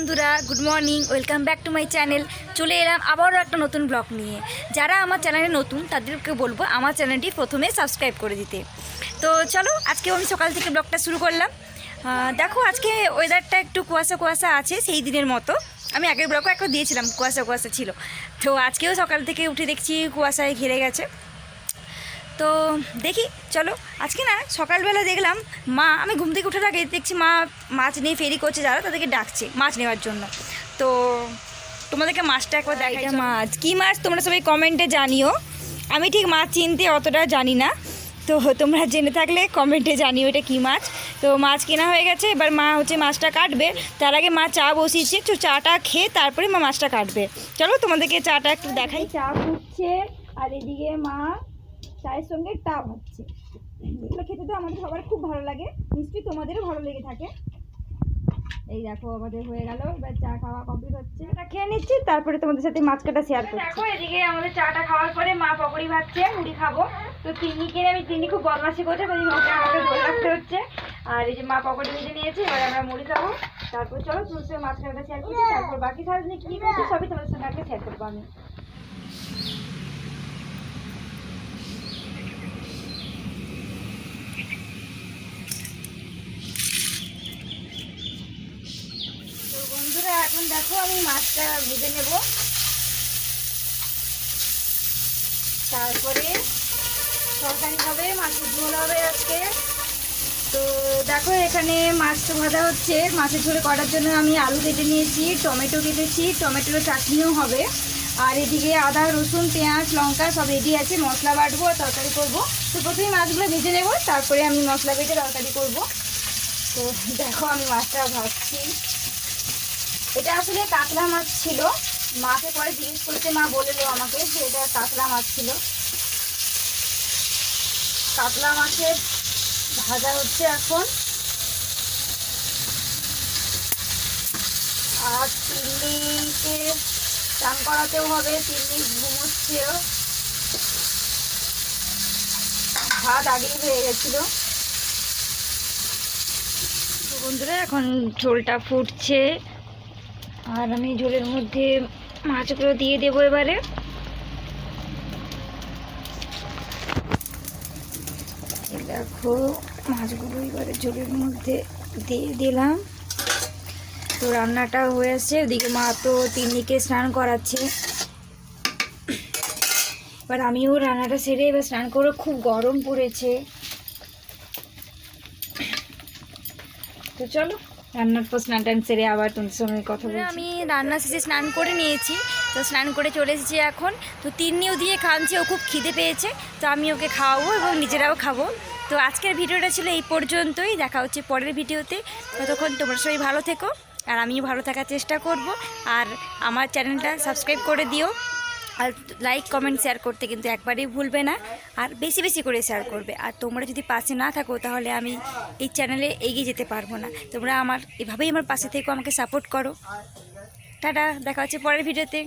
বন্ধুরা good morning welcome back to my channel চলে এলাম আবারও একটা নতুন ব্লগ নিয়ে। যারা আমার চ্যানেলে নতুন, তাদেরকে বলব আমার চ্যানেলটি প্রথমে সাবস্ক্রাইব করে দিতে। তো চলো আজকেও আমি সকাল থেকে ব্লগটা শুরু করলাম। দেখো, আজকে ওয়েদারটা একটু কুয়াশা কুয়াশা আছে সেই দিনের মতো। আমি আগের ব্লগও একটা দিয়েছিলাম, কুয়াশা কুয়াশা ছিল। তো আজকেও সকাল থেকে উঠে দেখছি কুয়াশায় ঘিরে গেছে। তো দেখি চলো। আজকে না সকালবেলা দেখলাম মা আমি ঘুম থেকে উঠে আগে দেখছি মা মাছ নিয়ে ফেরি করছে যারা তাদেরকে ডাকছে মাছ নেওয়ার জন্য। তো তোমাদেরকে মাছটা একবার দেখাই। মাছ কী মাছ তোমরা সবাই কমেন্টে জানিও। আমি ঠিক মাছ চিনতে অতটা জানি না। তো তোমরা জেনে থাকলে কমেন্টে জানিও এটা কী মাছ। তো মাছ কেনা হয়ে গেছে এবার মা হচ্ছে মাছটা কাটবে। তার আগে মা চা বসিয়েছে তো চাটা খেয়ে তারপরে মা মাছটা কাটবে। চলো তোমাদেরকে চাটা একটু দেখাই। চা ফুটছে আর এদিকে মা চায়ের সঙ্গে টাপ হচ্ছে এগুলো খেতে তো আমাদের সবার খুব ভালো লাগে। নিশ্চয়ই তোমাদেরও ভালো লেগে থাকে। এই দেখো আমাদের হয়ে গেল। এবার চা খাওয়া কমপ্লিট হচ্ছে। এটা খেয়ে নিচ্ছি তারপরে তোমাদের সাথে মাছ কাটা শেয়ার করছি। দেখো এদিকে আমাদের চাটা খাওয়ার পরে মা পকোড়ি ভাজছে মুড়ি খাব। তো তিন্নিকে আমি তিন্নি খুব বদমাশি করছে তাই ওকে আমাকে ধরে রাখতে হচ্ছে। আর এই যে মা পকোড়ি ভেজে নিয়েছে এবার আমরা মুড়ি খাব। তারপর চলো তোমার সঙ্গে মাছ কাটা শেয়ার করছি। তারপর বাকি সারাদিনে কী করছি সবই তোমাদের সঙ্গে আগে শেয়ার করব আমি তো বন্ধুরা এখন দেখো, আমি মাছটা ভেজে নেব। তারপরে তরকারি হবে, মাছের ঝোল হবে আজকে। তো দেখো, এখানে মাছটা ভাজা হচ্ছে। মাছের ঝোলে করার জন্য আমি আলু কেটে নিয়েছি, টমেটো কেটেছি, টমেটোর চাটনিও হবে। আর এদিকে আদা, রসুন, পেঁয়াজ, লঙ্কা সব রেডি আছে, মশলা বাটবো আর তরকারি করব। তো প্রথমে মাছগুলো ভেজে নেব, তারপরে আমি মশলা বেটে তরকারি করব। তো দেখো, আমি মাছটা ভাজছি। এটা আসলে কাতলা মাছ ছিল। মাকে পরে জিজ্ঞেস করতে মা বলল আমাকে যে এটা কাতলা মাছ ছিল। কাতলা মাছের ভাজা হচ্ছে এখন। আর তিন্নিকে চান করাতেও হবে তিন্নি ঘুমোচ্ছেও। ভাত আগেই হয়ে গেছিল। বন্ধুরা, এখন ঝোলটা ফুটছে। আর আমি ঝোলের মধ্যে মাছগুলো দিয়ে দেবো এবারে। দেখো, মাছগুলো এবারে ঝোলের মধ্যে দিয়ে দিলাম। তো রান্নাটা হয়েছে ওদিকে মা তো তিন্নিকে স্নান করাচ্ছে। এবার আমিও রান্নাটা সেরে এবার স্নান করে খুব গরম পড়েছে। তো চলো রান্নার পর স্নান টান সেরে আবার তোমার সঙ্গে কথা বলছি। আমি রান্না শেষে স্নান করে নিয়েছি। তো স্নান করে চলে এসেছি এখন। তো তিন্নিও দিয়ে খাওয়াচ্ছি ও খুব খিদে পেয়েছে। তো আমি ওকে খাওয়াবো এবং নিজেরাও খাব। তো আজকের ভিডিওটা ছিল এই পর্যন্তই। দেখা হচ্ছে পরের ভিডিওতে। ততক্ষণ তোমরা সবাই ভালো থেকো। আর আমিও ভালো থাকার চেষ্টা করব। আর আমার চ্যানেলটা সাবস্ক্রাইব করে দিও। আর লাইক কমেন্ট শেয়ার করতে কিন্তু একবারেই ভুলবে না। আর বেশি বেশি করে শেয়ার করবে। আর তোমরা যদি পাশে না থাকো, তাহলে আমি এই চ্যানেলে এগিয়ে যেতে পারব না। তোমরা আমার, এভাবেই আমার পাশে থেকে, আমাকে সাপোর্ট করো। টাটা, দেখা হচ্ছে পরের ভিডিওতে